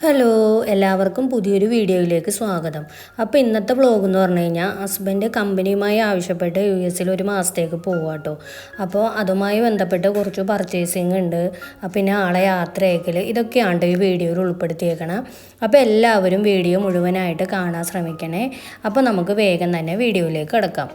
Hello എല്ലാവർക്കും പുതിയൊരു വീഡിയോയിലേക്ക് സ്വാഗതം. അപ്പോൾ ഇന്നത്തെ വ്ളോഗ് എന്ന് പറഞ്ഞു കഴിഞ്ഞാൽ ഹസ്ബൻഡ് കമ്പനിയുമായി ആവശ്യപ്പെട്ട് യു എസിൽ ഒരു മാസത്തേക്ക് പോവാട്ടോ അപ്പോൾ അതുമായി ബന്ധപ്പെട്ട് കുറച്ച് പർച്ചേസിങ് ഉണ്ട്. പിന്നെ ആളെ യാത്ര അയക്കൽ ഇതൊക്കെയാണ് ഈ വീഡിയോയിൽ ഉൾപ്പെടുത്തിയേക്കണം. അപ്പോൾ എല്ലാവരും വീഡിയോ മുഴുവനായിട്ട് കാണാൻ ശ്രമിക്കണേ. അപ്പോൾ നമുക്ക് വേഗം തന്നെ വീഡിയോയിലേക്ക് കിടക്കാം.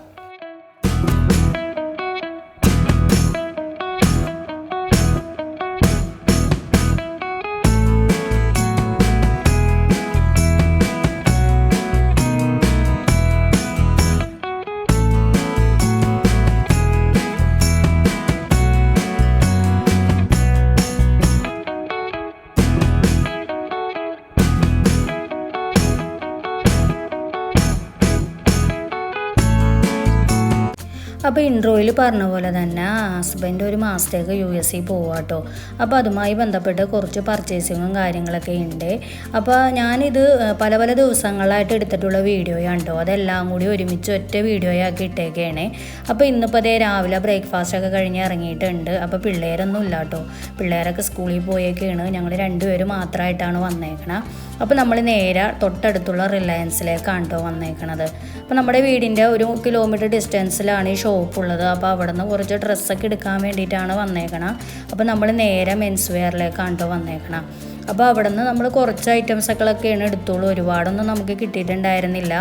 അപ്പോൾ ഇൻട്രോയിൽ പറഞ്ഞ പോലെ തന്നെ ഹസ്ബൻഡ് ഒരു മാസത്തേക്ക് യു എസ് സി പോവാട്ടോ. അപ്പോൾ അതുമായി ബന്ധപ്പെട്ട് കുറച്ച് പർച്ചേസിങ്ങും കാര്യങ്ങളൊക്കെ ഉണ്ട് അപ്പോൾ ഞാനിത് പല പല ദിവസങ്ങളായിട്ട് എടുത്തിട്ടുള്ള വീഡിയോയാണ് കേട്ടോ അതെല്ലാം കൂടി ഒരുമിച്ച് ഒറ്റ വീഡിയോ ആക്കി ഇട്ടേക്കാണ്. അപ്പോൾ ഇന്നിപ്പോൾ അതേ രാവിലെ ബ്രേക്ക്ഫാസ്റ്റ് ഒക്കെ കഴിഞ്ഞ് ഇറങ്ങിയിട്ടുണ്ട്. അപ്പോൾ പിള്ളേരൊന്നും ഇല്ല കേട്ടോ പിള്ളേരൊക്കെ സ്കൂളിൽ പോയേക്കാണ്. ഞങ്ങൾ രണ്ടുപേരും മാത്രമായിട്ടാണ് വന്നേക്കണത് അപ്പോൾ നമ്മൾ നേരെ തൊട്ടടുത്തുള്ള റിലയൻസിലേക്കാണ് കേട്ടോ വന്നേക്കണത്. അപ്പോൾ നമ്മുടെ വീടിന്റെ ഒരു കിലോമീറ്റർ ഡിസ്റ്റൻസിലാണ് ഈ ഷോപ്പ് ഉള്ളത്. അപ്പോൾ അവിടെ നിന്ന് കുറച്ച് ഡ്രസ്സൊക്കെ എടുക്കാൻ വേണ്ടിയിട്ടാണ് വന്നേക്കണം. അപ്പോൾ നമ്മൾ നേരെ മെൻസ് വെയറിലേക്കാണ് കേട്ടോ വന്നേക്കണം. അപ്പോൾ അവിടെ നിന്ന് നമ്മൾ കുറച്ച് ഐറ്റംസൊക്കെയാണ് എടുത്തോളൂ ഒരുപാടൊന്നും നമുക്ക് കിട്ടിയിട്ടുണ്ടായിരുന്നില്ല.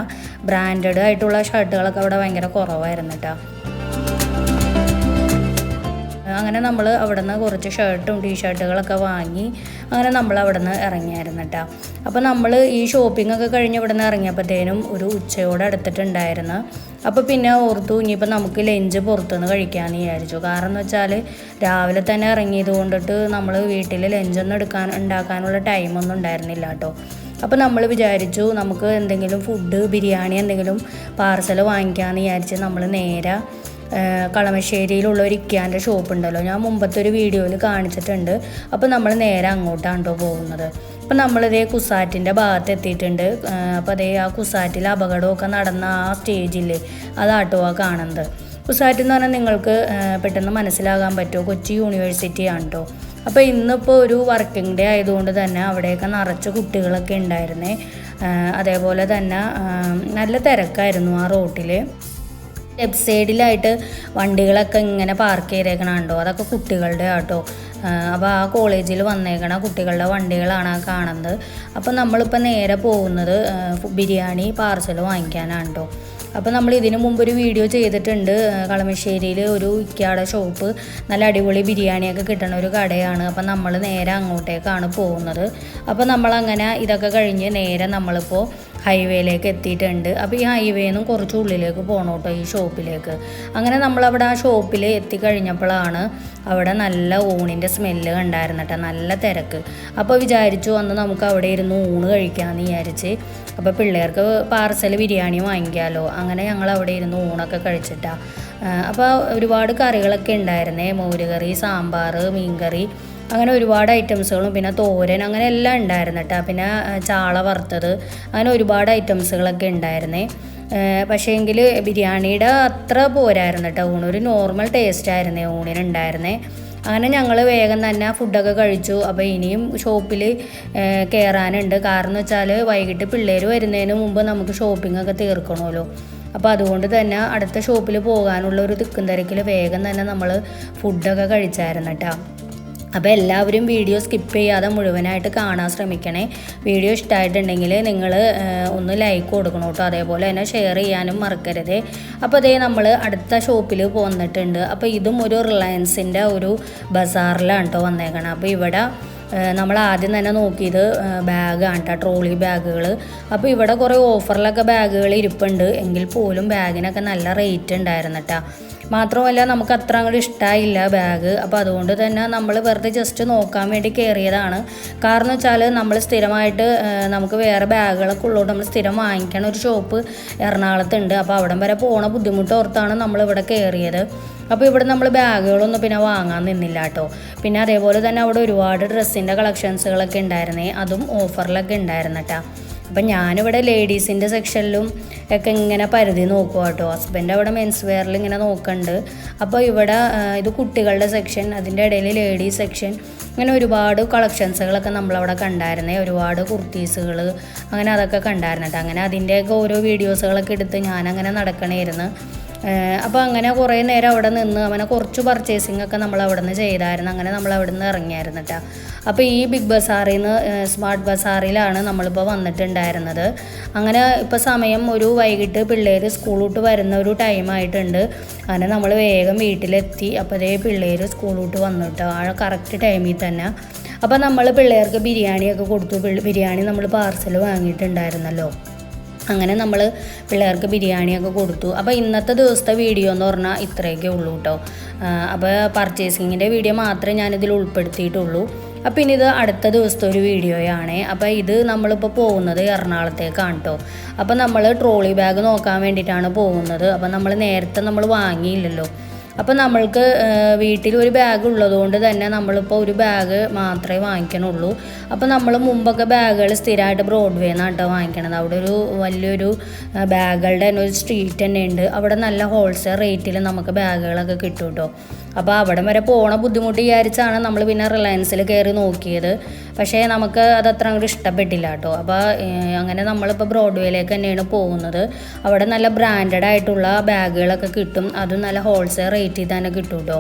ബ്രാൻഡഡ് ആയിട്ടുള്ള ഷർട്ടുകളൊക്കെ അവിടെ ഭയങ്കര കുറവായിരുന്നു കേട്ടോ അങ്ങനെ നമ്മൾ അവിടെ നിന്ന് കുറച്ച് ഷർട്ടും ടീഷർട്ടുകളൊക്കെ വാങ്ങി അങ്ങനെ നമ്മൾ അവിടെ നിന്ന് ഇറങ്ങിയായിരുന്നു കേട്ടോ അപ്പോൾ നമ്മൾ ഈ ഷോപ്പിംഗ് ഒക്കെ കഴിഞ്ഞ് ഇവിടെ നിന്ന് ഇറങ്ങിയപ്പോഴത്തേനും ഒരു ഉച്ചയോടെ അടുത്തിട്ടുണ്ടായിരുന്നു. അപ്പോൾ പിന്നെ ഓർത്തു ഇനിയിപ്പോൾ നമുക്ക് ലഞ്ച് പുറത്തുനിന്ന് കഴിക്കാമെന്ന് വിചാരിച്ചു. കാരണം എന്ന് വെച്ചാൽ രാവിലെ തന്നെ ഇറങ്ങിയത് കൊണ്ടിട്ട് നമ്മൾ വീട്ടിൽ ലഞ്ചൊന്നും എടുക്കാൻ ഉണ്ടാക്കാനുള്ള ടൈമൊന്നും ഉണ്ടായിരുന്നില്ല കേട്ടോ അപ്പോൾ നമ്മൾ വിചാരിച്ചു നമുക്ക് എന്തെങ്കിലും ഫുഡ് ബിരിയാണി എന്തെങ്കിലും പാർസൽ വാങ്ങിക്കാമെന്ന് വിചാരിച്ച് നമ്മൾ നേരെ കളമശ്ശേരിയിലുള്ള ഒരു ഇക്കാന്റെ ഷോപ്പ് ഉണ്ടല്ലോ ഞാൻ മുമ്പത്തെ ഒരു വീഡിയോയിൽ കാണിച്ചിട്ടുണ്ട്. അപ്പോൾ നമ്മൾ നേരെ അങ്ങോട്ടാണ് കേട്ടോ പോകുന്നത്. അപ്പോൾ നമ്മളിതേ കുസാറ്റിന്റെ ഭാഗത്ത് എത്തിയിട്ടുണ്ട് അപ്പോൾ അതേ ആ കുസാറ്റിൽ അപകടമൊക്കെ നടന്ന ആ സ്റ്റേജില്ലേ അതാട്ടോ ആ കാണുന്നത്. കുസാറ്റ് എന്ന് പറഞ്ഞാൽ നിങ്ങൾക്ക് പെട്ടെന്ന് മനസ്സിലാകാൻ പറ്റുമോ? കൊച്ചി യൂണിവേഴ്സിറ്റി ആണ് കേട്ടോ അപ്പോൾ ഇന്നിപ്പോൾ ഒരു വർക്കിംഗ് ഡേ ആയതുകൊണ്ട് തന്നെ അവിടെയൊക്കെ നിറച്ച് കുട്ടികളൊക്കെ ഉണ്ടായിരുന്നേ. അതേപോലെ തന്നെ നല്ല തിരക്കായിരുന്നു ആ റോട്ടിൽ ലെഫ്റ്റ് സൈഡിലായിട്ട് വണ്ടികളൊക്കെ ഇങ്ങനെ പാർക്ക് ചെയ്തേക്കണുണ്ടോ അതൊക്കെ കുട്ടികളുടെ ആട്ടോ. അപ്പോൾ ആ കോളേജിൽ വന്നേക്കണ കുട്ടികളുടെ വണ്ടികളാണ് ആ കാണുന്നത്. അപ്പോൾ നമ്മളിപ്പോൾ നേരെ പോകുന്നത് ബിരിയാണി പാർസൽ വാങ്ങിക്കാനാണ് കേട്ടോ അപ്പോൾ നമ്മൾ ഇതിനു മുമ്പ് ഒരു വീഡിയോ ചെയ്തിട്ടുണ്ട് കളമശ്ശേരിയിൽ ഒരു ഇക്കയുടെ ഷോപ്പ് നല്ല അടിപൊളി ബിരിയാണിയൊക്കെ കിട്ടുന്ന ഒരു കടയാണ്. അപ്പോൾ നമ്മൾ നേരെ അങ്ങോട്ടേക്കാണ് പോകുന്നത്. അപ്പോൾ നമ്മളങ്ങനെ ഇതൊക്കെ കഴിഞ്ഞ് നേരെ നമ്മളിപ്പോൾ ഹൈവേയിലേക്ക് എത്തിയിട്ടുണ്ട്. അപ്പോൾ ഈ ഹൈവേയിൽ നിന്നും കുറച്ച് ഉള്ളിലേക്ക് പോകണം കേട്ടോ ഈ ഷോപ്പിലേക്ക് അങ്ങനെ നമ്മളവിടെ ആ ഷോപ്പിൽ എത്തിക്കഴിഞ്ഞപ്പോഴാണ് അവിടെ നല്ല ഊണിന്റെ സ്മെല്ല് കണ്ടായിരുന്നു കേട്ടോ നല്ല തിരക്ക്. അപ്പോൾ വിചാരിച്ചു അന്ന് നമുക്ക് അവിടെ ഇരുന്ന് ഊണ് കഴിക്കാമെന്ന് വിചാരിച്ച്. അപ്പോൾ പിള്ളേർക്ക് പാർസൽ ബിരിയാണി വാങ്ങിക്കാമല്ലോ അങ്ങനെ ഞങ്ങൾ അവിടെ ഇരുന്ന് ഊണൊക്കെ കഴിച്ചിട്ടാണ് അപ്പോൾ ഒരുപാട് കറികളൊക്കെ ഉണ്ടായിരുന്നേ. മോരുകറി സാമ്പാർ മീൻകറി. അങ്ങനെ ഒരുപാട് ഐറ്റംസുകളും പിന്നെ തോരൻ അങ്ങനെ എല്ലാം ഉണ്ടായിരുന്നു കേട്ടോ പിന്നെ ചാള വറുത്തത് അങ്ങനെ ഒരുപാട് ഐറ്റംസുകളൊക്കെ ഉണ്ടായിരുന്നേ. പക്ഷേ എങ്കിൽ ബിരിയാണിയുടെ അത്ര പോരായിരുന്നു കേട്ടോ ഊണ് ഒരു നോർമൽ ടേസ്റ്റ് ആയിരുന്നേ ഊണിനുണ്ടായിരുന്നേ അങ്ങനെ ഞങ്ങൾ വേഗം തന്നെ ഫുഡൊക്കെ കഴിച്ചു. അപ്പോൾ ഇനിയും ഷോപ്പിൽ കയറാനുണ്ട് കാരണം വെച്ചാൽ വൈകിട്ട് പിള്ളേർ വരുന്നതിന് മുമ്പ് നമുക്ക് ഷോപ്പിംഗ് ഒക്കെ തീർക്കണമല്ലോ. അപ്പോൾ അതുകൊണ്ട് തന്നെ അടുത്ത ഷോപ്പിൽ പോകാനുള്ള ഒരു തിക്കും തിരക്കിൽ വേഗം തന്നെ നമ്മൾ ഫുഡൊക്കെ കഴിച്ചായിരുന്നു കേട്ടോ അപ്പോൾ എല്ലാവരും വീഡിയോ സ്കിപ്പ് ചെയ്യാതെ മുഴുവനായിട്ട് കാണാൻ ശ്രമിക്കണേ. വീഡിയോ ഇഷ്ടമായിട്ടുണ്ടെങ്കിൽ നിങ്ങൾ ഒന്ന് ലൈക്ക് കൊടുക്കണം കേട്ടോ. അതേപോലെ തന്നെ ഷെയർ ചെയ്യാനും മറക്കരുത്. അപ്പോൾ അതേ നമ്മൾ അടുത്ത ഷോപ്പിൽ പോന്നിട്ടുണ്ട്. അപ്പോൾ ഇതും ഒരു റിലയൻസിന്റെ ഒരു ബസാറിലാണ് കേട്ടോ വന്നേക്കണം. അപ്പോൾ ഇവിടെ നമ്മൾ ആദ്യം തന്നെ നോക്കിയത് ബാഗാണ് കേട്ടോ ട്രോളി ബാഗുകൾ അപ്പോൾ ഇവിടെ കുറേ ഓഫറിലൊക്കെ ബാഗുകൾ ഇരിപ്പുണ്ട്. എങ്കിൽ പോലും ബാഗിനൊക്കെ നല്ല റേറ്റ് ഉണ്ടായിരുന്നു കേട്ടോ. മാത്രമല്ല നമുക്ക് അത്ര അങ്ങോട്ട് ഇഷ്ടമായില്ല ബാഗ് അപ്പോൾ അതുകൊണ്ട് തന്നെ നമ്മൾ വെറുതെ ജസ്റ്റ് നോക്കാൻ വേണ്ടി കയറിയതാണ് കാരണം വെച്ചാൽ നമ്മൾ സ്ഥിരമായിട്ട് നമുക്ക് വേറെ ബാഗുകളൊക്കെ ഉള്ളതുകൊണ്ട് നമ്മൾ സ്ഥിരം വാങ്ങിക്കണ ഒരു ഷോപ്പ് എറണാകുളത്തുണ്ട് അപ്പോൾ അവിടം വരെ പോണ ബുദ്ധിമുട്ട് ഓർത്താണ് നമ്മൾ ഇവിടെ കയറിയത് അപ്പോൾ ഇവിടെ നമ്മൾ ബാഗുകളൊന്നും പിന്നെ വാങ്ങാൻ നിന്നില്ല കേട്ടോ പിന്നെ അതേപോലെ തന്നെ അവിടെ ഒരുപാട് ഡ്രസ്സിന്റെ കളക്ഷൻസുകളൊക്കെ ഉണ്ടായിരുന്നേ അതും ഓഫറിലൊക്കെ ഉണ്ടായിരുന്നു കേട്ടോ അപ്പം ഞാനിവിടെ ലേഡീസിന്റെ സെക്ഷനിലും ഒക്കെ ഇങ്ങനെ പരിധി നോക്കുക കേട്ടോ. ഹസ്ബൻഡ് അവിടെ മെൻസ് വെയറിൽ ഇങ്ങനെ നോക്കുന്നുണ്ട് അപ്പോൾ ഇവിടെ ഇത് കുട്ടികളുടെ സെക്ഷൻ അതിന്റെ ഇടയിൽ ലേഡീസ് സെക്ഷൻ ഇങ്ങനെ ഒരുപാട് കളക്ഷൻസുകളൊക്കെ നമ്മളവിടെ കണ്ടായിരുന്നേ. ഒരുപാട് കുർത്തീസുകൾ അങ്ങനെ അതൊക്കെ കണ്ടായിരുന്നു അങ്ങനെ അതിന്റെയൊക്കെ ഓരോ വീഡിയോസുകളൊക്കെ എടുത്ത് ഞാനങ്ങനെ നടക്കണമായിരുന്നു അപ്പോൾ അങ്ങനെ കുറേ നേരം അവിടെ നിന്ന് അങ്ങനെ കുറച്ച് പർച്ചേസിംഗ് ഒക്കെ നമ്മൾ അവിടെ നിന്ന് ചെയ്തായിരുന്നു. അങ്ങനെ നമ്മൾ അവിടെ നിന്ന് ഇറങ്ങിയായിരുന്നു കേട്ടോ അപ്പോൾ ഈ ബിഗ് ബസാറിൽ നിന്ന് സ്മാർട്ട് ബസാറിലാണ് നമ്മളിപ്പോൾ വന്നിട്ടുണ്ടായിരുന്നത്. അങ്ങനെ ഇപ്പോൾ സമയം ഒരു വൈകിട്ട് പിള്ളേർ സ്കൂൾ വിട്ട് വരുന്ന ഒരു ടൈം ആയിട്ടുണ്ട്. അങ്ങനെ നമ്മൾ വേഗം വീട്ടിലെത്തി. അപ്പോൾ അതേ പിള്ളേർ സ്കൂൾ വിട്ട് വന്നു കേട്ടോ ആ കറക്റ്റ് ടൈമിൽ തന്നെ. അപ്പോൾ നമ്മൾ പിള്ളേർക്ക് ബിരിയാണിയൊക്കെ കൊടുത്തു. ബിരിയാണി നമ്മൾ പാർസൽ വാങ്ങിയിട്ടുണ്ടായിരുന്നല്ലോ. അങ്ങനെ നമ്മൾ പിള്ളേർക്ക് ബിരിയാണിയൊക്കെ കൊടുത്തു. അപ്പോൾ ഇന്നത്തെ ദിവസത്തെ വീഡിയോ എന്ന് പറഞ്ഞാൽ ഇത്രയൊക്കെ ഉള്ളൂ കേട്ടോ അപ്പോൾ പർച്ചേസിങ്ങിന്റെ വീഡിയോ മാത്രമേ ഞാനിതിൽ ഉൾപ്പെടുത്തിയിട്ടുള്ളൂ. അപ്പോൾ ഇനി ഇത് അടുത്ത ദിവസത്തെ ഒരു വീഡിയോയാണ്. അപ്പോൾ ഇത് നമ്മളിപ്പോൾ പോകുന്നത് എറണാകുളത്തേക്കാണ് കേട്ടോ അപ്പോൾ നമ്മൾ ട്രോളി ബാഗ് നോക്കാൻ വേണ്ടിയിട്ടാണ് പോകുന്നത്. അപ്പോൾ നമ്മൾ നേരത്തെ നമ്മൾ വാങ്ങിയില്ലല്ലോ. അപ്പോൾ നമ്മൾക്ക് വീട്ടിൽ ഒരു ബാഗ് ഉള്ളതുകൊണ്ട് തന്നെ നമ്മളിപ്പോൾ ഒരു ബാഗ് മാത്രമേ വാങ്ങിക്കണുള്ളൂ. അപ്പോൾ നമ്മൾ മുമ്പൊക്കെ ബാഗുകൾ സ്ഥിരമായിട്ട് ബ്രോഡ്വേ എന്നാണ് കേട്ടോ വാങ്ങിക്കണത്. അവിടെ ഒരു വലിയൊരു ബാഗുകളുടെ തന്നെ ഒരു സ്ട്രീറ്റ് തന്നെ ഉണ്ട് അവിടെ നല്ല ഹോൾസെയിൽ റേറ്റിൽ നമുക്ക് ബാഗുകളൊക്കെ കിട്ടും കേട്ടോ അപ്പോൾ അവിടം വരെ പോണ ബുദ്ധിമുട്ട് വിചാരിച്ചാണ് നമ്മൾ പിന്നെ റിലയൻസിൽ കയറി നോക്കിയത്. പക്ഷേ നമുക്ക് അത് അത്ര അങ്ങോട്ട് ഇഷ്ടപ്പെട്ടില്ല കേട്ടോ അപ്പോൾ അങ്ങനെ നമ്മളിപ്പോൾ ബ്രോഡ്വേയിലേക്ക് തന്നെയാണ് പോകുന്നത്. അവിടെ നല്ല ബ്രാൻഡഡ് ആയിട്ടുള്ള ബാഗുകളൊക്കെ കിട്ടും. അതും നല്ല ഹോൾസെയിൽ റേറ്റിൽ തന്നെ കിട്ടും കേട്ടോ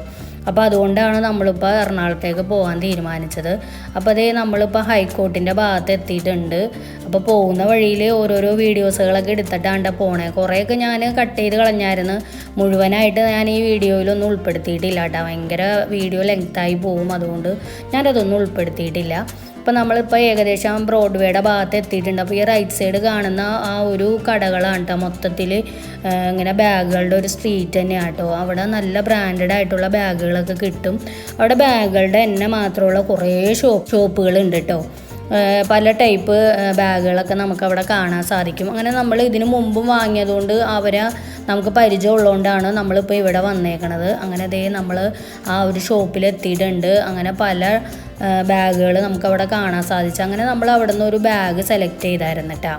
അപ്പോൾ അതുകൊണ്ടാണ് നമ്മളിപ്പോൾ എറണാകുളത്തേക്ക് പോകാൻ തീരുമാനിച്ചത്. അപ്പോൾ അതേ നമ്മളിപ്പോൾ ഹൈക്കോർട്ടിന്റെ ഭാഗത്ത് എത്തിയിട്ടുണ്ട്. അപ്പോൾ പോകുന്ന വഴിയിൽ ഓരോരോ വീഡിയോസുകളൊക്കെ എടുത്തിട്ടാണ് പോണേ. കുറേയൊക്കെ ഞാൻ കട്ട് ചെയ്ത് കളഞ്ഞായിരുന്നു. മുഴുവനായിട്ട് ഞാൻ ഈ വീഡിയോയിലൊന്നും ഉൾപ്പെടുത്തിയിട്ടില്ല കേട്ടോ ഭയങ്കര വീഡിയോ ലെങ്ത്തായി പോകും അതുകൊണ്ട് ഞാനതൊന്നും ഉൾപ്പെടുത്തിയിട്ടില്ല. ഇപ്പം നമ്മളിപ്പോൾ ഏകദേശം ബ്രോഡ്വേയുടെ ഭാഗത്ത് എത്തിയിട്ടുണ്ട് അപ്പോൾ ഈ റൈറ്റ് സൈഡ് കാണുന്ന ആ ഒരു കടകളാണ് കേട്ടോ മൊത്തത്തിൽ ഇങ്ങനെ ബാഗുകളുടെ ഒരു സ്ട്രീറ്റ് തന്നെയാണ് കേട്ടോ അവിടെ നല്ല ബ്രാൻഡഡ് ആയിട്ടുള്ള ബാഗുകളൊക്കെ കിട്ടും. അവിടെ ബാഗുകളുടെ തന്നെ മാത്രമുള്ള കുറേ ഷോപ്പ് ഷോപ്പുകളുണ്ട് കേട്ടോ പല ടൈപ്പ് ബാഗുകളൊക്കെ നമുക്ക് അവിടെ കാണാൻ സാധിക്കും. അങ്ങനെ നമ്മൾ ഇതിനു മുമ്പും വാങ്ങിയതുകൊണ്ട് അവരെ നമുക്ക് പരിചയമുള്ളതുകൊണ്ടാണ് നമ്മളിപ്പോൾ ഇവിടെ വന്നേക്കണത്. അങ്ങനെ ദേ നമ്മൾ ആ ഒരു ഷോപ്പിൽ എത്തിയിട്ടുണ്ട് അങ്ങനെ പല ബാഗുകൾ നമുക്ക് അവിടെ കാണാൻ സാധിച്ചു. അങ്ങനെ നമ്മൾ അവിടെ നിന്ന് ഒരു ബാഗ് സെലക്ട് ചെയ്തായിരുന്നു കേട്ടോ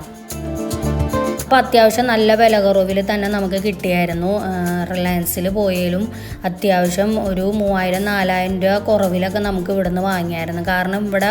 അപ്പോൾ അത്യാവശ്യം നല്ല വില കുറവിൽ തന്നെ നമുക്ക് കിട്ടിയായിരുന്നു. റിലയൻസിൽ പോയാലും അത്യാവശ്യം ഒരു മൂവായിരം നാലായിരം രൂപ കുറവിലൊക്കെ നമുക്ക് ഇവിടുന്ന് വാങ്ങിയായിരുന്നു. കാരണം ഇവിടെ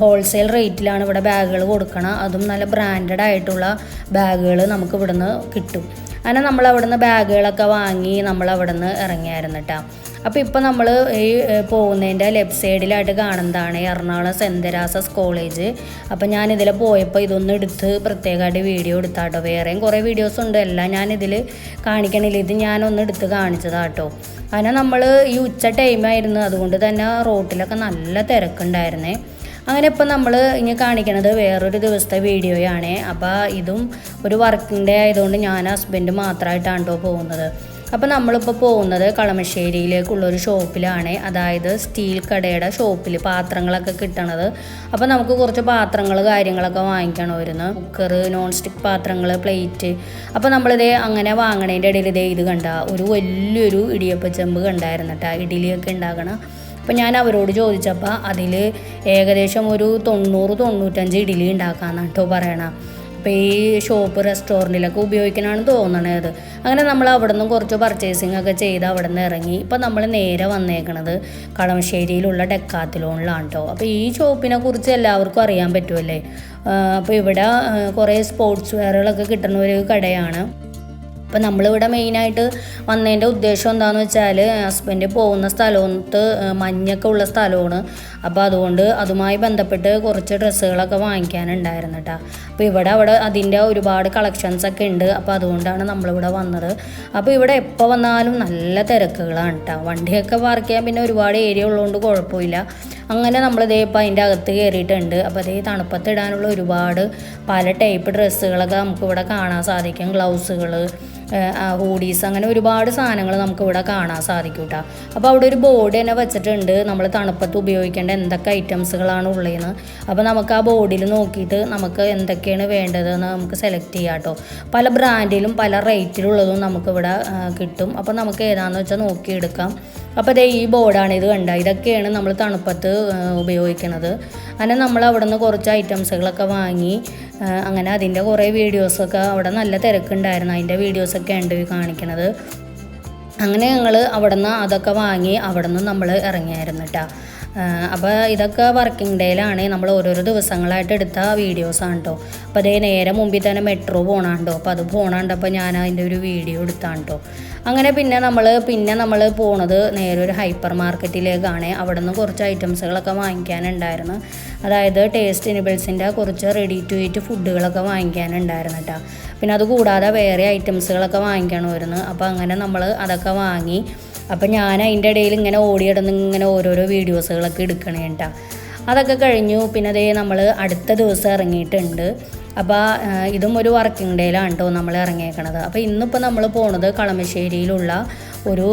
ഹോൾസെയിൽ റേറ്റിലാണ് ഇവിടെ ബാഗുകൾ കൊടുക്കണം. അതും നല്ല ബ്രാൻഡഡ് ആയിട്ടുള്ള ബാഗുകൾ നമുക്ക് ഇവിടുന്ന് കിട്ടും. അങ്ങനെ നമ്മൾ അവിടുന്ന് ബാഗുകളൊക്കെ വാങ്ങി നമ്മൾ അവിടുന്ന് ഇറങ്ങിയായിരുന്നു കേട്ടോ അപ്പോൾ ഇപ്പോൾ നമ്മൾ ഈ പോകുന്നതിന്റെ ലെഫ്റ്റ് സൈഡിലായിട്ട് കാണുന്നതാണ് എറണാകുളം സെന്തരാസസ് തെരാസസ് കോളേജ് അപ്പോൾ ഞാനിതിൽ പോയപ്പോൾ ഇതൊന്നും എടുത്ത് പ്രത്യേകമായിട്ട് വീഡിയോ എടുത്താട്ടോ. വേറെയും കുറേ വീഡിയോസ് ഉണ്ട്. എല്ലാം ഞാനിതിൽ കാണിക്കണില്ല. ഇത് ഞാനൊന്ന് എടുത്ത് കാണിച്ചതാട്ടോ. അങ്ങനെ നമ്മൾ ഈ ഉച്ച ടൈമായിരുന്നു അതുകൊണ്ട് തന്നെ റോട്ടിലൊക്കെ നല്ല തിരക്കുണ്ടായിരുന്നേ. അങ്ങനെ ഇപ്പം നമ്മൾ ഇനി കാണിക്കണത് വേറൊരു ദിവസത്തെ വീഡിയോയാണ് അപ്പോൾ ഇതും ഒരു വർക്കിംഗ് ഡേ ആയതുകൊണ്ട് ഞാൻ ഹസ്ബൻഡ് മാത്രമായിട്ടാണ് കേട്ടോ പോകുന്നത്. അപ്പോൾ നമ്മളിപ്പോൾ പോകുന്നത് കളമശ്ശേരിയിലേക്കുള്ള ഒരു ഷോപ്പിലാണ്. അതായത് സ്റ്റീൽ കടയുടെ ഷോപ്പിൽ പാത്രങ്ങളൊക്കെ കിട്ടണത്. അപ്പോൾ നമുക്ക് കുറച്ച് പാത്രങ്ങൾ കാര്യങ്ങളൊക്കെ വാങ്ങിക്കണം വരുന്ന കുക്കർ നോൺ സ്റ്റിക്ക് പാത്രങ്ങൾ പ്ലേറ്റ്. അപ്പോൾ നമ്മളിത് അങ്ങനെ വാങ്ങണതിന്റെ ഇടയിൽ ഇതേ ഇത് കണ്ട ഒരു വലിയൊരു ഇടിയപ്പച്ചെമ്പ് കണ്ടായിരുന്നു കേട്ടോ ഇഡ്ഡലിയൊക്കെ ഉണ്ടാക്കണം. അപ്പോൾ ഞാൻ അവരോട് ചോദിച്ചപ്പോൾ അതിൽ ഏകദേശം ഒരു തൊണ്ണൂറ് തൊണ്ണൂറ്റഞ്ച് ഇഡ്ഡലി ഉണ്ടാക്കാമെന്നാണ് കേട്ടോ പറയണത് അപ്പോൾ ഈ ഷോപ്പ് റെസ്റ്റോറന്റിലൊക്കെ ഉപയോഗിക്കണമെന്ന് തോന്നണത് അങ്ങനെ നമ്മൾ അവിടെ നിന്ന് കുറച്ച് പർച്ചേസിങ് ഒക്കെ ചെയ്ത് അവിടെ നിന്ന് ഇറങ്ങി. ഇപ്പം നമ്മൾ നേരെ വന്നേക്കണത് കളമശ്ശേരിയിലുള്ള ഡെക്കാത്തിലോണിലാണ് കേട്ടോ അപ്പോൾ ഈ ഷോപ്പിനെ കുറിച്ച് എല്ലാവർക്കും അറിയാൻ പറ്റുമല്ലേ അപ്പോൾ ഇവിടെ കുറേ സ്പോർട്സ് വെയറുകളൊക്കെ കിട്ടുന്ന ഒരു കടയാണ്. അപ്പോൾ നമ്മളിവിടെ മെയിനായിട്ട് വന്നതിന്റെ ഉദ്ദേശം എന്താണെന്ന് വെച്ചാൽ ഹസ്ബൻഡ് പോകുന്ന സ്ഥലത്ത് മഞ്ഞൊക്കെ ഉള്ള സ്ഥലമാണ്. അപ്പോൾ അതുകൊണ്ട് അതുമായി ബന്ധപ്പെട്ട് കുറച്ച് ഡ്രസ്സുകളൊക്കെ വാങ്ങിക്കാനുണ്ടായിരുന്നു കേട്ടോ അപ്പോൾ ഇവിടെ അവിടെ അതിന്റെ ഒരുപാട് കളക്ഷൻസ് ഒക്കെ ഉണ്ട്. അപ്പോൾ അതുകൊണ്ടാണ് നമ്മളിവിടെ വന്നത്. അപ്പോൾ ഇവിടെ എപ്പോൾ വന്നാലും നല്ല തിരക്കുകളാണ് കേട്ടോ വണ്ടിയൊക്കെ പാർക്ക് ചെയ്യാൻ പിന്നെ ഒരുപാട് ഏരിയ ഉള്ളതുകൊണ്ട് കുഴപ്പമില്ല. അങ്ങനെ നമ്മൾ ഇതേ ഇപ്പം അതിന്റെ അകത്ത് കയറിയിട്ടുണ്ട് അപ്പോൾ അതേ തണുപ്പത്തിടാനുള്ള ഒരുപാട് പല ടൈപ്പ് ഡ്രസ്സുകളൊക്കെ നമുക്കിവിടെ കാണാൻ സാധിക്കും. ഗ്ലൗസുകൾ ഹൂഡീസ് അങ്ങനെ ഒരുപാട് സാധനങ്ങൾ നമുക്ക് ഇവിടെ കാണാൻ സാധിക്കും കേട്ടോ അപ്പോൾ അവിടെ ഒരു ബോർഡ് തന്നെ വെച്ചിട്ടുണ്ട്. നമ്മൾ തണുപ്പത്ത് ഉപയോഗിക്കേണ്ട എന്തൊക്കെ ഐറ്റംസുകളാണ് ഉള്ളതെന്ന് അപ്പോൾ നമുക്ക് ആ ബോർഡിൽ നോക്കിയിട്ട് നമുക്ക് എന്തൊക്കെയാണ് വേണ്ടതെന്ന് നമുക്ക് സെലക്ട് ചെയ്യാം കേട്ടോ പല ബ്രാൻഡിലും പല റേറ്റിലുള്ളതും നമുക്കിവിടെ കിട്ടും. അപ്പോൾ നമുക്ക് ഏതാണെന്ന് വെച്ചാൽ നോക്കിയെടുക്കാം. അപ്പോൾ അതേ ഈ ബോർഡാണ് ഇത് കണ്ട? ഇതൊക്കെയാണ് നമ്മൾ തണുപ്പത്ത് ഉപയോഗിക്കുന്നത് അങ്ങനെ നമ്മൾ അവിടെ നിന്ന് കുറച്ച് ഐറ്റംസുകളൊക്കെ വാങ്ങി അങ്ങനെ അതിന്റെ കുറേ വീഡിയോസൊക്കെ അവിടെ നല്ല തിരക്കുണ്ടായിരുന്നു. അതിന്റെ വീഡിയോസൊക്കെ ഉണ്ട് കാണിക്കണത്. അങ്ങനെ ഞങ്ങൾ അവിടെ നിന്ന് അതൊക്കെ വാങ്ങി അവിടെ നിന്ന് നമ്മൾ ഇറങ്ങിയായിരുന്നു കേട്ടോ അപ്പോൾ ഇതൊക്കെ വർക്കിംഗ് ഡേയിലാണ് നമ്മൾ ഓരോരോ ദിവസങ്ങളായിട്ട് എടുത്ത വീഡിയോസാണ് കേട്ടോ അപ്പോൾ അതേ നേരെ മുമ്പിൽ തന്നെ മെട്രോ പോകണുണ്ടോ അപ്പോൾ അത് പോകണുണ്ടപ്പോൾ ഞാൻ അതിന്റെ ഒരു വീഡിയോ എടുത്താണ് കേട്ടോ അങ്ങനെ പിന്നെ നമ്മൾ പിന്നെ നമ്മൾ പോണത് നേരെ ഒരു ഹൈപ്പർ മാർക്കറ്റിലേക്കാണ് അവിടെ നിന്ന് കുറച്ച് ഐറ്റംസുകളൊക്കെ വാങ്ങിക്കാനുണ്ടായിരുന്നു. അതായത് ടേസ്റ്റ് ഇനിബിൾസിന്റെ കുറച്ച് റെഡി ടു ഈറ്റ് ഫുഡുകളൊക്കെ വാങ്ങിക്കാനുണ്ടായിരുന്നു കേട്ടോ പിന്നെ അത് കൂടാതെ വേറെ ഐറ്റംസുകളൊക്കെ വാങ്ങിക്കണമായിരുന്നു. അപ്പോൾ അങ്ങനെ നമ്മൾ അതൊക്കെ വാങ്ങി അപ്പോൾ ഞാൻ അതിന്റെ ഇടയിൽ ഇങ്ങനെ ഓടിയിടന്ന് ഇങ്ങനെ ഓരോരോ വീഡിയോസുകളൊക്കെ എടുക്കണേ കേട്ടോ അതൊക്കെ കഴിഞ്ഞു. പിന്നെ അതേ നമ്മൾ അടുത്ത ദിവസം ഇറങ്ങിയിട്ടുണ്ട്. അപ്പോൾ ഇതും ഒരു വർക്കിംഗ് ഡേയിലാണ് കേട്ടോ നമ്മൾ ഇറങ്ങിയേക്കണത്. അപ്പോൾ ഇന്നിപ്പോൾ നമ്മൾ പോണത് കളമശ്ശേരിയിലുള്ള ഒരു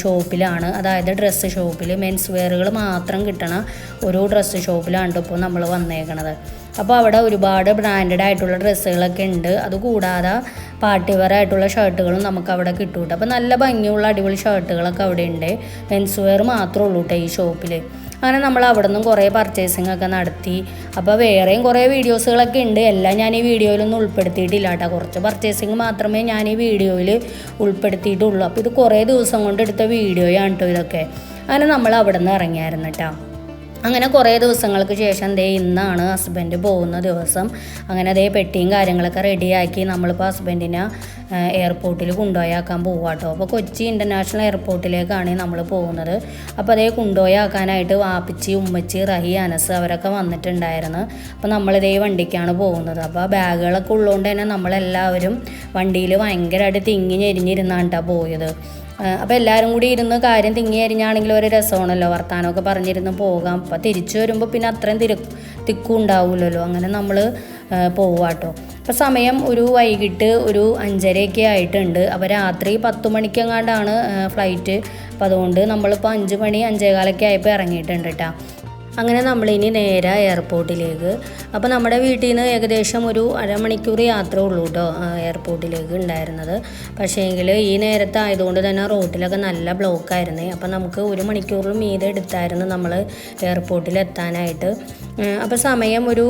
ഷോപ്പിലാണ്. അതായത് ഡ്രസ്സ് ഷോപ്പിൽ മെൻസ് വെയറുകൾ മാത്രം കിട്ടണ ഒരു ഡ്രസ്സ് ഷോപ്പിലാണ് കേട്ടോ ഇപ്പോൾ നമ്മൾ വന്നേക്കണത്. അപ്പോൾ അവിടെ ഒരുപാട് ബ്രാൻഡഡ് ആയിട്ടുള്ള ഡ്രസ്സുകളൊക്കെ ഉണ്ട്. അതുകൂടാതെ പാർട്ടി വെയർ ആയിട്ടുള്ള ഷർട്ടുകളും നമുക്ക് അവിടെ കിട്ടും അപ്പോൾ നല്ല ഭംഗിയുള്ള അടിപൊളി ഷർട്ടുകളൊക്കെ അവിടെ ഉണ്ട്. മെൻസ് വെയർ മാത്രമേ ഉള്ളൂ കേട്ടോ ഈ ഷോപ്പിൽ അങ്ങനെ നമ്മൾ അവിടെ നിന്നും കുറേ പർച്ചേസിംഗ് ഒക്കെ നടത്തി. അപ്പോൾ വേറെയും കുറേ വീഡിയോസുകളൊക്കെ ഉണ്ട്. എല്ലാം ഞാൻ ഈ വീഡിയോയിലൊന്നും ഉൾപ്പെടുത്തിയിട്ടില്ല കേട്ടോ കുറച്ച് പർച്ചേസിങ് മാത്രമേ ഞാൻ ഈ വീഡിയോയിൽ ഉൾപ്പെടുത്തിയിട്ടുള്ളൂ. അപ്പോൾ ഇത് കുറേ ദിവസം കൊണ്ട് എടുത്ത വീഡിയോയാണ് കേട്ടോ ഇതൊക്കെ. അങ്ങനെ നമ്മൾ അവിടെ നിന്ന് ഇറങ്ങിയായിരുന്നു കേട്ടോ അങ്ങനെ കുറേ ദിവസങ്ങൾക്ക് ശേഷം ദേ ഇന്നാണ് ഹസ്ബൻഡ് പോകുന്ന ദിവസം. അങ്ങനെ അതേ പെട്ടിയും കാര്യങ്ങളൊക്കെ റെഡിയാക്കി നമ്മളിപ്പോൾ ഹസ്ബൻഡിനെ എയർപോർട്ടിൽ കൊണ്ടുപോയാക്കാൻ പോവാട്ടോ. അപ്പോൾ കൊച്ചി ഇന്റർനാഷണൽ എയർപോർട്ടിലേക്കാണ് നമ്മൾ പോകുന്നത്. അപ്പോൾ അതേ കൊണ്ടുപോയാക്കാനായിട്ട് വാപ്പിച്ചി ഉമ്മച്ചി റഹി അനസ് അവരൊക്കെ വന്നിട്ടുണ്ടായിരുന്നു. അപ്പോൾ നമ്മളിതേ വണ്ടിക്കാണ് പോകുന്നത്. അപ്പോൾ ബാഗുകളൊക്കെ ഉള്ളതുകൊണ്ട് തന്നെ നമ്മളെല്ലാവരും വണ്ടിയിൽ ഭയങ്കരമായിട്ട് തിങ്ങി ഞെരിഞ്ഞിരുന്നാണ് കേട്ടോ പോയത്. അപ്പോൾ എല്ലാവരും കൂടി ഇരുന്ന് കാര്യം തിങ്ങി അരിഞ്ഞാണെങ്കിൽ ഒരു രസമാണല്ലോ. വർത്താനമൊക്കെ പറഞ്ഞിരുന്ന് പോകാം. അപ്പോൾ തിരിച്ചു വരുമ്പോൾ പിന്നെ അത്രയും തിര തിക്കും ഉണ്ടാവില്ലല്ലോ അങ്ങനെ നമ്മൾ പോവാട്ടോ. അപ്പോൾ സമയം ഒരു വൈകിട്ട് ഒരു അഞ്ചരയൊക്കെ ആയിട്ടുണ്ട്. അപ്പോൾ രാത്രി പത്ത് മണിക്കെങ്ങാണ്ടാണ് ഫ്ലൈറ്റ് അപ്പോൾ അതുകൊണ്ട് നമ്മളിപ്പോൾ അഞ്ച് മണി അഞ്ചേകാലൊക്കെ ആയപ്പോൾ ഇറങ്ങിയിട്ടുണ്ട് കേട്ടോ അങ്ങനെ നമ്മളിനി നേരെ എയർപോർട്ടിലേക്ക് അപ്പോൾ നമ്മുടെ വീട്ടിൽ നിന്ന് ഏകദേശം ഒരു അരമണിക്കൂർ യാത്ര ഉള്ളൂ കേട്ടോ എയർപോർട്ടിലേക്ക് ഉണ്ടായിരുന്നത്. പക്ഷേ എങ്കിൽ ഈ നേരത്തെ ആയതുകൊണ്ട് തന്നെ റോട്ടിലൊക്കെ നല്ല ബ്ലോക്കായിരുന്നേ അപ്പോൾ നമുക്ക് ഒരു മണിക്കൂറിൽ മീതെ എടുത്തായിരുന്നു നമ്മൾ എയർപോർട്ടിൽ എത്താനായിട്ട് അപ്പോൾ സമയം ഒരു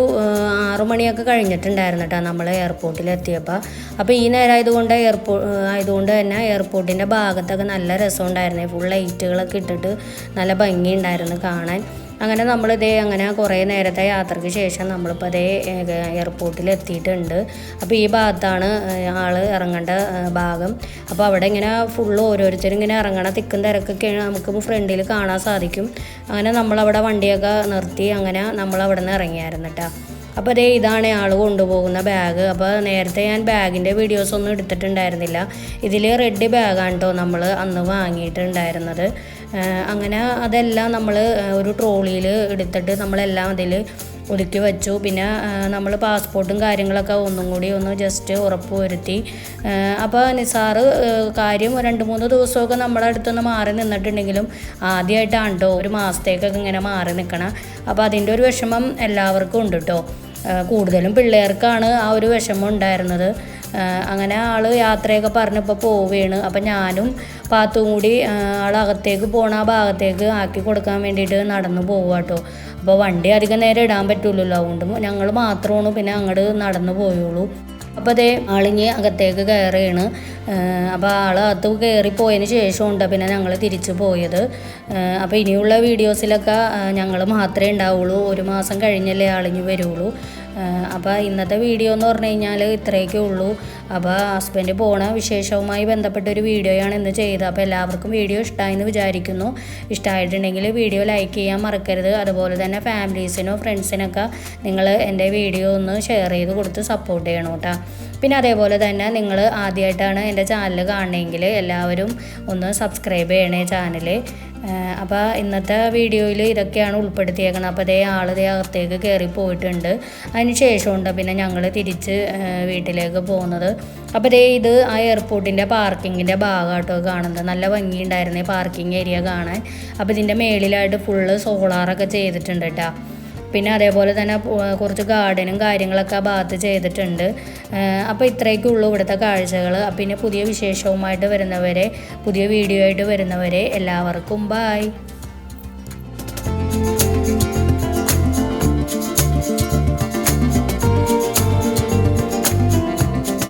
ആറു മണിയൊക്കെ കഴിഞ്ഞിട്ടുണ്ടായിരുന്നു കേട്ടോ നമ്മൾ എയർപോർട്ടിൽ എത്തിയപ്പോൾ അപ്പോൾ ഈ നേരം ആയതുകൊണ്ട് എയർപോ ആയതുകൊണ്ട് തന്നെ എയർപോർട്ടിന്റെ ഭാഗത്തൊക്കെ നല്ല രസമുണ്ടായിരുന്നേ. ഫുൾ ലൈറ്റുകളൊക്കെ ഇട്ടിട്ട് നല്ല ഭംഗിയുണ്ടായിരുന്നു കാണാൻ. അങ്ങനെ നമ്മളിതേ അങ്ങനെ കുറേ നേരത്തെ യാത്രയ്ക്ക് ശേഷം നമ്മളിപ്പോൾ അതേ എയർപോർട്ടിൽ എത്തിയിട്ടുണ്ട് അപ്പോൾ ഈ ഭാഗത്താണ് ആൾ ഇറങ്ങേണ്ട ഭാഗം. അപ്പോൾ അവിടെ ഇങ്ങനെ ഫുള്ള് ഓരോരുത്തരും ഇങ്ങനെ ഇറങ്ങണ തിക്കും തിരക്കൊക്കെ നമുക്ക് ഫ്രണ്ടിൽ കാണാൻ സാധിക്കും. അങ്ങനെ നമ്മളവിടെ വണ്ടിയൊക്കെ നിർത്തി അങ്ങനെ നമ്മളവിടെ നിന്ന് ഇറങ്ങിയായിരുന്നു കേട്ടോ അപ്പോൾ അതേ ഇതാണ് ആൾ കൊണ്ടുപോകുന്ന ബാഗ് അപ്പോൾ നേരത്തെ ഞാൻ ബാഗിന്റെ വീഡിയോസ് ഒന്നും എടുത്തിട്ടുണ്ടായിരുന്നില്ല. ഇതിൽ റെഡ് ബാഗാണ് കേട്ടോ നമ്മൾ അന്ന് വാങ്ങിയിട്ടുണ്ടായിരുന്നത്. അങ്ങനെ അതെല്ലാം നമ്മൾ ഒരു ട്രോളിയിൽ എടുത്തിട്ട് നമ്മളെല്ലാം അതിൽ ഒതുക്കി വെച്ചു. പിന്നെ നമ്മൾ പാസ്പോർട്ടും കാര്യങ്ങളൊക്കെ ഒന്നും കൂടി ഒന്ന് ജസ്റ്റ് ഉറപ്പ് വരുത്തി അപ്പോൾ നിസാറ് കാര്യം രണ്ട് മൂന്ന് ദിവസമൊക്കെ നമ്മുടെ അടുത്തുനിന്ന് മാറി നിന്നിട്ടുണ്ടെങ്കിലും ആദ്യമായിട്ടാണ് കേട്ടോ ഒരു മാസത്തേക്കൊക്കെ ഇങ്ങനെ മാറി നിൽക്കണം അപ്പോൾ അതിന്റെ ഒരു വിഷമം എല്ലാവർക്കും ഉണ്ട് കേട്ടോ കൂടുതലും പിള്ളേർക്കാണ് ആ ഒരു വിഷമം ഉണ്ടായിരുന്നത്. അങ്ങനെ ആൾ യാത്രയൊക്കെ പറഞ്ഞപ്പോൾ പോവുകയാണ് അപ്പം ഞാനും പാത്തും കൂടി ആളകത്തേക്ക് പോണ ആ ഭാഗത്തേക്ക് ആക്കി കൊടുക്കാൻ വേണ്ടിയിട്ട് നടന്നു കേട്ടോ അപ്പോൾ വണ്ടി അധികം നേരം ഇടാൻ പറ്റുള്ളൂ അതുകൊണ്ട് ഞങ്ങൾ മാത്രമാണ് പിന്നെ അങ്ങോട്ട് നടന്നു പോയുള്ളൂ അപ്പോൾ അതേ ആളിഞ്ഞ് അകത്തേക്ക് കയറുകയാണ് അപ്പോൾ ആൾ അത് കയറി പോയതിന് ശേഷമുണ്ട് പിന്നെ ഞങ്ങൾ തിരിച്ചു പോയത്. അപ്പോൾ ഇനിയുള്ള വീഡിയോസിലൊക്കെ ഞങ്ങൾ മാത്രമേ ഉണ്ടാവുള്ളൂ. ഒരു മാസം കഴിഞ്ഞല്ലേ ആളിഞ്ഞ് വരുള്ളൂ. അപ്പോൾ ഇന്നത്തെ വീഡിയോ എന്ന് പറഞ്ഞു കഴിഞ്ഞാൽ ഇത്രയൊക്കെ ഉള്ളൂ. അപ്പോൾ ഹസ്ബൻഡ് പോണ വിശേഷവുമായി ബന്ധപ്പെട്ട ഒരു വീഡിയോയാണ് ഇന്ന് ചെയ്തത്. അപ്പോൾ എല്ലാവർക്കും വീഡിയോ ഇഷ്ടമായെന്ന് വിചാരിക്കുന്നു. ഇഷ്ടമായിട്ടുണ്ടെങ്കിൽ വീഡിയോ ലൈക്ക് ചെയ്യാൻ മറക്കരുത്. അതുപോലെ തന്നെ ഫാമിലീസിനോ ഫ്രണ്ട്സിനൊക്കെ നിങ്ങൾ എന്റെ വീഡിയോ ഒന്ന് ഷെയർ ചെയ്ത് കൊടുത്ത് സപ്പോർട്ട് ചെയ്യണം കേട്ടോ. പിന്നെ അതേപോലെ തന്നെ നിങ്ങൾ ആദ്യമായിട്ടാണ് എന്റെ ചാനൽ കാണണമെങ്കിൽ എല്ലാവരും ഒന്ന് സബ്സ്ക്രൈബ് ചെയ്യണേ ചാനൽ അപ്പോൾ ഇന്നത്തെ വീഡിയോയിൽ ഇതൊക്കെയാണ് ഉൾപ്പെടുത്തിയേക്കുന്നത് അപ്പോൾ അതേ ആൾ ഇതേ അകത്തേക്ക് കയറി പോയിട്ടുണ്ട്. അതിന് ശേഷമുണ്ട് പിന്നെ ഞങ്ങൾ തിരിച്ച് വീട്ടിലേക്ക് പോകുന്നത്. അപ്പോൾ ദേ ഇത് ആ എയർപോർട്ടിന്റെ പാർക്കിങ്ങിന്റെ ഭാഗമായിട്ടോ കാണുന്നത്. നല്ല ഭംഗിയുണ്ടായിരുന്നു പാർക്കിംഗ് ഏരിയ കാണാൻ. അപ്പോൾ ഇതിന്റെ മേളിലായിട്ട് ഫുള്ള് സോളാറൊക്കെ ചെയ്തിട്ടുണ്ട് കേട്ടോ പിന്നെ അതേപോലെ തന്നെ കുറച്ച് ഗാർഡനും കാര്യങ്ങളൊക്കെ ആ ഭാഗത്ത് ചെയ്തിട്ടുണ്ട്. അപ്പോൾ ഇത്രയൊക്കെ ഉള്ളൂ ഇവിടുത്തെ കാഴ്ചകൾ പിന്നെ പുതിയ വിശേഷവുമായിട്ട് വരുന്നവരെ പുതിയ വീഡിയോ ആയിട്ട് വരുന്നവരെ എല്ലാവർക്കും ബായ്